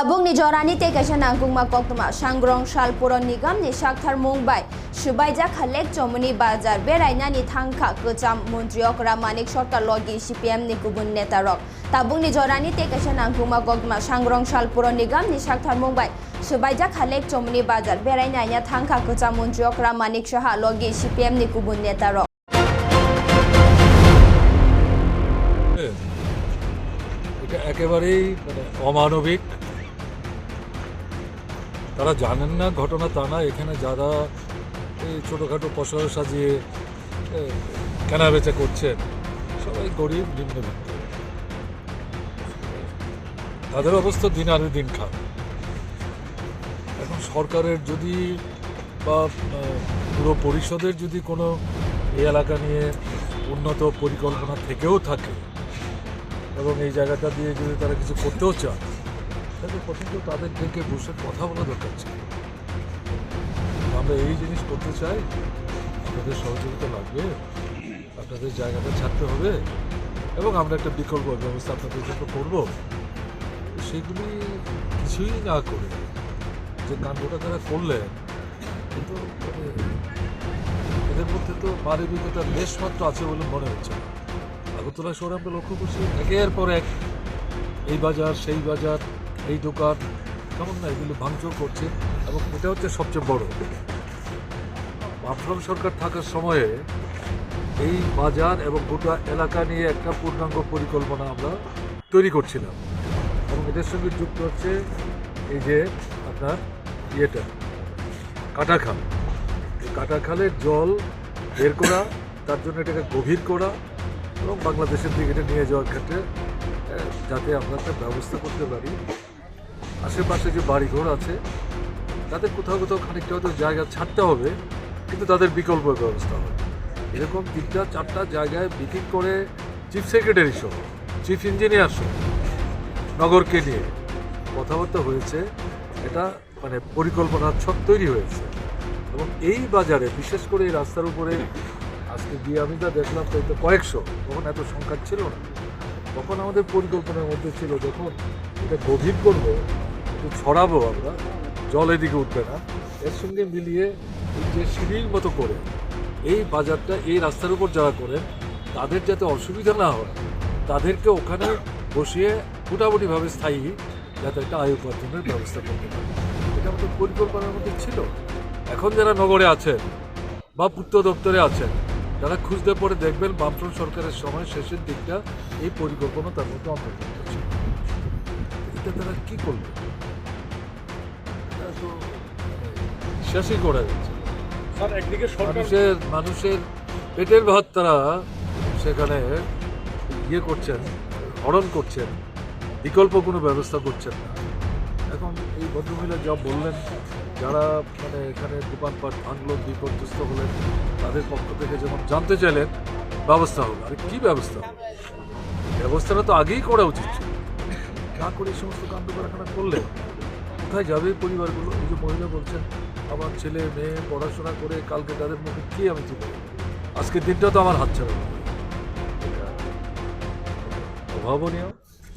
Tabung ni jorani te kaisa nangkung ma koktoma sangrong sal puron nigam ni sakthar mumbai subaija khalek chomuni bazar beraina ni thangkha মন্ত্রী অকরা মানিক সরকার লগে CPM ni kubun neta rok tabung ni jorani te kaisa nangkung ma koktoma sangrong sal puron nigam ni sakthar mumbai subaija khalek chomuni bazar beraina nya thangkha মন্ত্রী অকরা মানিক সাহা লগে CPM ni kubun neta rok হ্যাঁ। এটা একেবারেই মানে অমানবিক তারা জানেন না, ঘটনা তা না। এখানে যারা এই ছোটোখাটো পশরা সাজিয়ে কেনা বেচা করছেন, সবাই গরিব, নিম্নবিত্ত। তাদের অবস্থা দিন আনে দিন খারাপ। এখন সরকারের যদি বা পুরো পরিষদের যদি কোনো এই এলাকা নিয়ে উন্নত পরিকল্পনা থেকেও থাকে এবং এই জায়গাটা দিয়ে যদি তারা কিছু করতেও চায় তাহলে প্রথমত তাদের ডেকে বসে কথা বলা দরকার ছিল। আমরা এই জিনিস করতে চাই, আপনাদের সহযোগিতা লাগবে, আপনাদের জায়গাটা ছাড়তে হবে, এবং আমরা একটা বিকল্প ব্যবস্থা আপনাদের জন্য করব। সেগুলি কিছুই না করে যে কাণ্ডটা তারা করলেন, কিন্তু মানে এদের মধ্যে তো মানবিকতার লেশ মাত্র আছে বলে মনে হচ্ছে আগরতলা শহরে আমরা লক্ষ্য করছি একের পর এক এই বাজার, সেই বাজার এই দোকান কেমন না এগুলো ভাঙচুর করছে এবং এটা হচ্ছে সবচেয়ে বড়। বামফ্রম সরকার থাকার সময়ে এই বাজার এবং গোটা এলাকা নিয়ে একটা পূর্ণাঙ্গ পরিকল্পনা আমরা তৈরি করছিলাম। এবং এদের সঙ্গে যুক্ত হচ্ছে এই যে আপনার ইয়েটা কাটাখাল কাটাখালের জল বের করা, তার জন্য এটাকে গভীর করা এবং বাংলাদেশের দিকে এটা নিয়ে যাওয়ার ক্ষেত্রে যাতে আমরা একটা ব্যবস্থা করতে পারি। আশেপাশে যে বাড়িঘর আছে তাদের কোথাও কোথাও খানিকটা হয়তো জায়গা ছাড়তে হবে, কিন্তু তাদের বিকল্প ব্যবস্থা হবে। এরকম তিনটা, চারটা জায়গায় বিকিং করে চিফ সেক্রেটারি সহ চিফ ইঞ্জিনিয়ার সহ, নগরকে নিয়ে কথাবার্তা হয়েছে। এটা মানে পরিকল্পনার ছক তৈরি হয়েছে। এবং এই বাজারে, বিশেষ করে এই রাস্তার উপরে, আজকে গিয়ে আমি যা দেখলাম তো কয়েকশো, তখন এত সংখ্যা ছিল না। তখন আমাদের পরিকল্পনার মধ্যে ছিল যখন এটা গভীর করব ছড়াবো আমরা, জল এদিকে উঠবে না, এর সঙ্গে মিলিয়ে যে সিঁড়ির মতো করে এই বাজারটা এই রাস্তার উপর যারা করেন, তাদের যাতে অসুবিধা না হয়, তাদেরকে ওখানে বসিয়ে মোটামুটিভাবে স্থায়ী যাতে একটা আয় উপার্জনের ব্যবস্থা করতে পারে। এটা আমাদের পরিকল্পনার মধ্যে ছিল। এখন যারা নগরে আছেন বা পূর্ত দপ্তরে আছেন যারা খুঁজতে পরে দেখবেন বামফ্রন্ট সরকারের সময় শেষের দিকটা এই পরিকল্পনা তার মধ্যে অন্তর্ভুক্ত ছিল। এটা তারা কী করবে? বিশ্বাসই করা সরকার মানুষের মানুষের পেটের ভাত তারা সেখানে ইয়ে করছেন হরণ করছেন বিকল্প কোনো ব্যবস্থা করছেন না। এখন এই ভদ্রমহিলা যা বললেন যারা মানে এখানে দোকানপাট ভাঙলো বিপর্যস্ত হলেন তাদের পক্ষ থেকে যেমন জানতে চাইলেন ব্যবস্থা হবে আরে কী ব্যবস্থা? ব্যবস্থাটা তো আগেই করা উচিত ছিল। না করে এই সমস্ত কাণ্ড কারখানা করলে কোথায় যাবে পরিবারগুলো? এই যে মহিলা বলছেন, আমার ছেলে, মেয়ে পড়াশোনা করে, কালকে তাদের মুখে কি আমি তুলে আজকের দিনটা তো আমার হাত ছাড়া অভাবনীয়।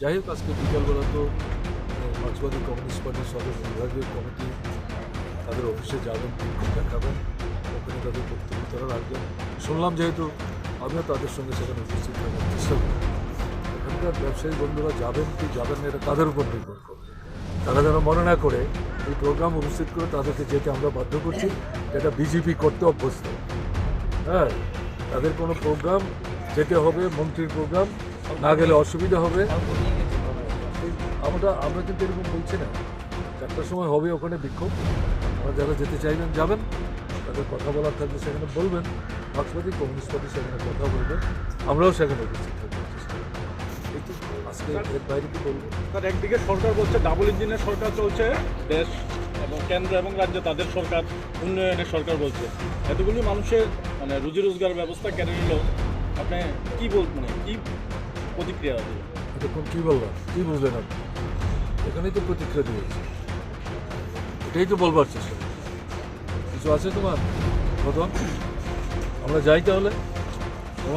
যাই হোক, আজকে বিকালবেলা তো মার্ক্সবাদী কমিউনিস্ট পার্টির সদর বিভাগীয় কমিটি তাদের অফিসে যাবেন দেখাবেন, ওখানে তাদের বক্তব্য তারা রাখবেন। শুনলাম যেহেতু আমিও তাদের সঙ্গে সেখানে উপস্থিত থাকার চেষ্টা করি এখানকার ব্যবসায়ী বন্ধুরা যাবেন কি যাবেন না, এটা তাদের উপর নির্ভর করবে তারা যেন মনে না করে এই প্রোগ্রাম উপস্থিত করে তাদেরকে যেতে আমরা বাধ্য করছি, যেটা বিজেপি করতে অভ্যস্ত। হ্যাঁ তাদের কোনো প্রোগ্রাম যেতে হবে, মন্ত্রীর প্রোগ্রাম না গেলে অসুবিধা হবে। আমরা আমরা কিন্তু এরকম বলছি না। চারটার সময় হবে ওখানে বিক্ষোভ। আপনারা যারা যেতে চাইবেন, যাবেন। তাদের কথা বলার থাকলে সেখানে বলবেন। মার্ক্সবাদী কমিউনিস্ট পার্টি সেখানে কথা বলবেন আমরাও সেখানে উপস্থিত থাকব। চেষ্টা করব। এই তো আজকে এর বাইরে কি বলব স্যার একদিকে সরকার বলছে ডাবল ইঞ্জিনের সরকার চলছে, দেশ এবং কেন্দ্র এবং রাজ্য তাদের সরকার, উন্নয়নের সরকার বলছে। এতগুলি মানুষের মানে রুজি রোজগার ব্যবস্থা কেড়ে নিল। আপনি কি বল মানে কি প্রতিক্রিয়া দেবেন এতক্ষণ কি বললাম কি বুঝলেন আপনি? এখানেই তো প্রতিক্রিয়া দিয়েছি। এটাই তো বলবার চেষ্টা। কিছু আছে তোমার? মতন আমরা যাই তাহলে? ও